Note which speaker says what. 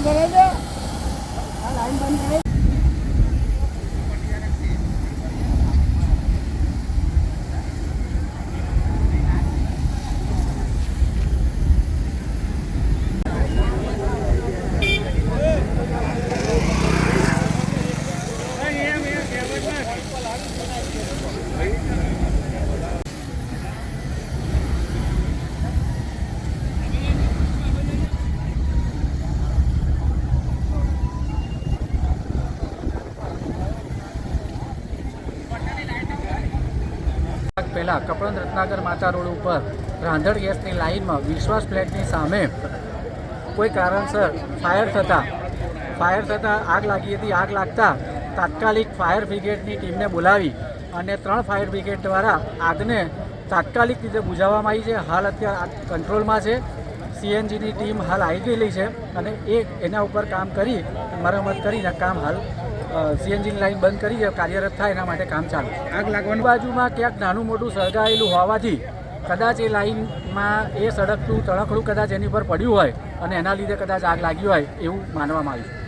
Speaker 1: Ang galing
Speaker 2: na! પહેલાં કપડન રત્નાગર માતા road ઉપર રાંધણ ગેસની લાઇનમાં વિશ્વાસ ફ્લેટની સામે કોઈ કારણસર ફાયર થતાં ફાયર થતાં આગ લાગી હતી. આગ લાગતા તાત્કાલિક ફાયર બ્રિગેડની ટીમને બોલાવી અને ત્રણ ફાયર બ્રિગેડ દ્વારા આગને તાત્કાલિક રીતે બુઝાવવામાં આવી છે. હાલ અત્યારે આગ કંટ્રોલમાં છે. સીએનજીની ટીમ હાલ આવી ગયેલી છે અને એ એના ઉપર કામ કરી, મરમ્મત કરીને કામ હાલ સીએનજીની લાઈન બંધ કરી કાર્યરત થાય એના માટે કામ ચાલુ
Speaker 1: આગ લાગવાની
Speaker 2: બાજુમાં ક્યાંક નાનું મોટું સળગાયેલું હોવાથી કદાચ એ લાઈનમાં એ સડકનું તણખડું કદાચ એની પર પડ્યું હોય અને એના લીધે કદાચ આગ લાગી હોય એવું માનવામાં આવ્યું